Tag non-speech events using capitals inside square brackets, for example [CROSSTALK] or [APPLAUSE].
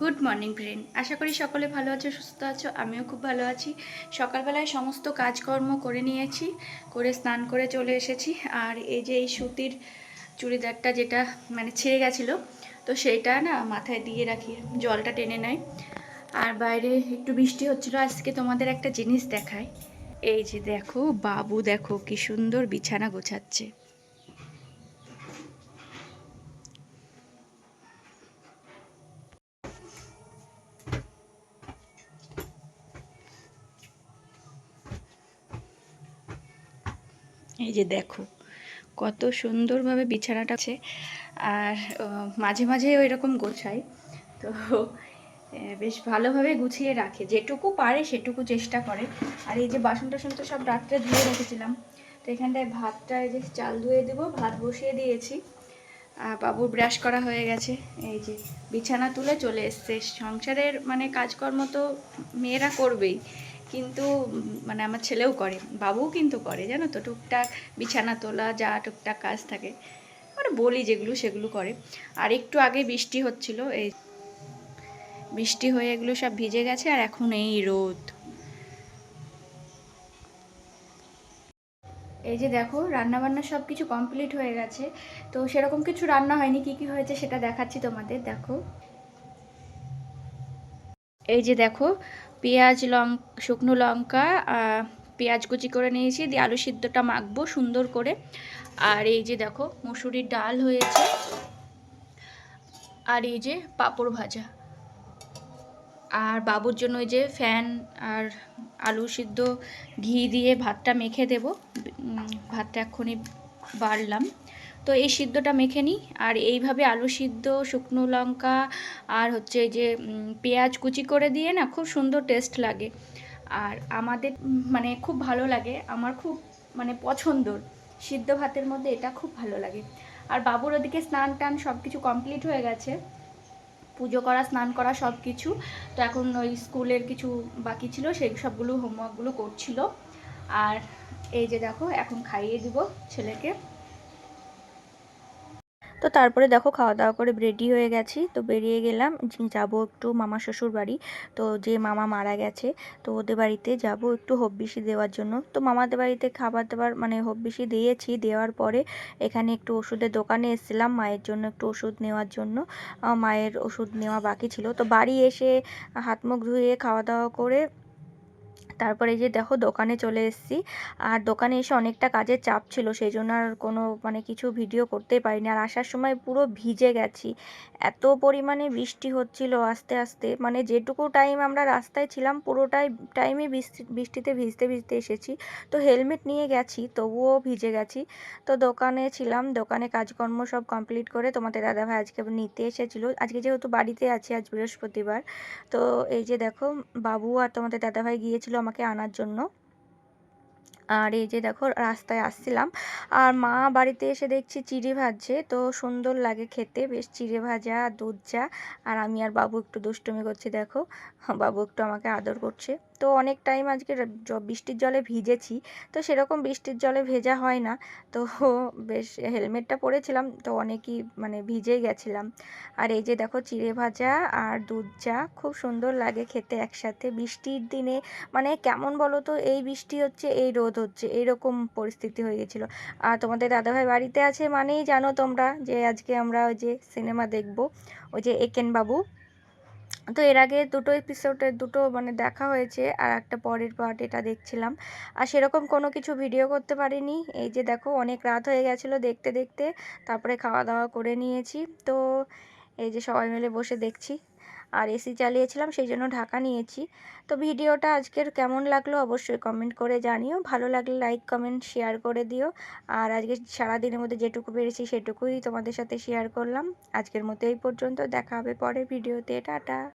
Good morning friend আশা করি সকলে ভালো আছো, সুস্থ আছো, আমিও খুব ভালো আছি। সকালবেলায় সমস্ত কাজকর্ম করে নিয়েছি, করে স্নান করে চলে এসেছি। আর এই যে এই সুতির চুড়িদারটা যেটা মানে ছেড়ে গেছিল, তো সেইটা না মাথায় দিয়ে রাখি, জলটা টেনে নেয়। আর বাইরে একটু বৃষ্টি হচ্ছিল, আজকে তোমাদের একটা জিনিস দেখায় এই যে দেখো, বাবু দেখো, কি সুন্দর বিছানা গোছাচ্ছে। এই যে দেখো, কত সুন্দরভাবে বিছানাটা আছে। আর মাঝে মাঝে ওই রকম গোছাই তো বেশ ভালোভাবে গুছিয়ে রাখে। যেটুকু পারে সেটুকু চেষ্টা করে। আর এই যে বাসন টাসন তো সব রাত্রে ধুয়ে রেখেছিলাম। তো এখানটায় ভাতটা, এই যে চাল ধুয়ে দেবো, ভাত বসিয়ে দিয়েছি। আর বাবুর ব্রাশ করা হয়ে গেছে। এই যে বিছানা তুলে চলে এসছে। সংসারের মানে কাজকর্ম তো মেয়েরা করবেই। কিন্তু মানে আমার ছেলেও করে, বাবুও কিন্তু করে, জানো তো? টুকটাক বিছানা তোলা, যা টুকটাক কাজ থাকে। মানে বলি যেগুলো, সেগুলো করে। আর একটু আগে বৃষ্টি হচ্ছিল, এই বৃষ্টি হয়ে এগুলো সব ভিজে গেছে, আর এখন এই রোদ। এই যে দেখো রান্না বান্না সব কিছু কমপ্লিট হয়ে গেছে। তো সেরকম কিছু রান্না হয়নি, কি কি হয়েছে সেটা দেখাচ্ছি তোমাদের, দেখো। এই যে দেখো পেঁয়াজ লং, শুকনো লঙ্কা পেঁয়াজ কুচি করে নিয়েছি, দিয়ে আলু সিদ্ধটা মাখবো সুন্দর করে। আর এই যে দেখো, মুসুরির ডাল হয়েছে। আর এই যে পাঁপড় ভাজা। আর বাবুর জন্য ওই যে ফ্যান আর আলু সিদ্ধ ঘি দিয়ে ভাতটা মেখে দেব। ভাতটা এক্ষুনি বাড়লাম। তো এই সিদ্ধটা মেখে নিই। আর এইভাবে আলু সিদ্ধ, শুকনো লঙ্কা আর হচ্ছে যে পেঁয়াজ কুচি করে দিয়ে না খুব সুন্দর টেস্ট লাগে। আর আমাদের মানে খুব ভালো লাগে। আমার খুব মানে পছন্দর। সিদ্ধ ভাতের মধ্যে এটা খুব ভালো লাগে। আর বাবুর ওদিকে স্নান টান সব কিছু কমপ্লিট হয়ে গেছে। পুজো করা, স্নান করা সব কিছু তো এখন ওই স্কুলের কিছু বাকি ছিল, সেই সবগুলো হোমওয়ার্কগুলো করছিল। আর এই যে দেখো, এখন খাইয়ে দিব ছেলেকে। তো তারপরে দেখো খাওয়া দাওয়া করে রেডি হয়ে গেছি। তো বেরিয়ে গেলাম যাব একটু মামা শ্বশুর বাড়ি। তো যে মামা মারা গেছে, তো ওদের বাড়িতে যাব একটু হব্বিসি দেওয়ার জন্য। তো মামাদের বাড়িতে খাবার দাবার মানে হব্বিসি দিয়েছি, দেওয়ার পরে এখানে একটু ওষুধের দোকানে এসেছিলাম মায়ের জন্য একটু ওষুধ নেওয়ার জন্য। মায়ের ওষুধ নেওয়া বাকি ছিল। তো বাড়ি এসে হাত মুখ ধুয়ে খাওয়া দাওয়া করে তারপরে যে দেখো দোকানে চলে এসেছি। আর দোকানে এসে অনেকটা কাজের চাপ ছিল, সেই জন্য আর কোনো মানে কিছু ভিডিও করতেই পারিনি। আর আসার সময় পুরো ভিজে গেছি। এত পরিমাণে বৃষ্টি হচ্ছিল আস্তে আস্তে। মানে যেটুকু টাইম আমরা রাস্তায় ছিলাম, পুরোটাই টাইমই বৃষ্টি, বৃষ্টিতে ভিজতে ভিজতে এসেছি। তো হেলমেট নিয়ে গেছি, তবুও ভিজে গেছি। তো দোকানে ছিলাম, দোকানে কাজকর্ম সব কমপ্লিট করে তোমাদের দাদাভাই আজকে নিতে এসেছিল। আজকে যেহেতু বাড়িতে আছি আজ বৃহস্পতিবার। তো এই যে দেখো, বাবু আর তোমাদের দাদাভাই গিয়েছিল আমাকে আনার জন্য। আর এই যে দেখো, রাস্তায় আসছিলাম। আর মা বাড়িতে এসে দেখছি চিড়ে ভাজছে। তো সুন্দর লাগে খেতে, বেশ চিড়ে ভাজা, দুধ চা। আর আমি আর বাবু একটু দুষ্টুমি করছি, দেখো। বাবু একটু আমাকে আদর করছে। তো অনেক টাইম আজকে বৃষ্টির জলে ভিজেছি, তো সেরকম বৃষ্টির জলে ভেজা হয় না। তো [LAUGHS] বেশ হেলমেটটা পরেছিলাম, তো অনেকই মানে ভিজেই গেছিলাম। আর এই যে দেখো চিড়ে ভাজা আর দুধ চা, খুব সুন্দর লাগে খেতে একসাথে। বৃষ্টির দিনে মানে কেমন বলো তো, এই বৃষ্টি হচ্ছে, এই রোদ হচ্ছে এইরকম পরিস্থিতি হয়ে গেছিল। আর তোমাদের দাদাভাই বাড়িতে আছে মানেই জানো তোমরা যে আজকে আমরা ওই যে সিনেমা দেখব, ওই যে একেন বাবু। তো এর আগে দুটো এপিসোডে দুটো মানে দেখা হয়েছে আর একটা পরের পার্ট এটা দেখছিলাম। আর সেরকম কোনো কিছু ভিডিও করতে পারিনি। এই যে দেখো, অনেক রাত হয়ে গেছিল দেখতে দেখতে। তারপরে খাওয়া দাওয়া করে নিয়েছি। তো এই যে সবাই মিলে বসে দেখছি। আর এসি চালিয়েছিলাম, সেই জন্য ঢাকা নিয়েছি। তো ভিডিওটা আজকের কেমন লাগল অবশ্যই কমেন্ট করে জানিও। ভালো লাগলে লাইক কমেন্ট শেয়ার করে দিও। আর আজকে সারাদিনের মধ্যে যেটুকু পেরেছি সেটুকুই তোমাদের সাথে শেয়ার করলাম। আজকের মতো এই পর্যন্ত। দেখা হবে পরের ভিডিওতে টাটা।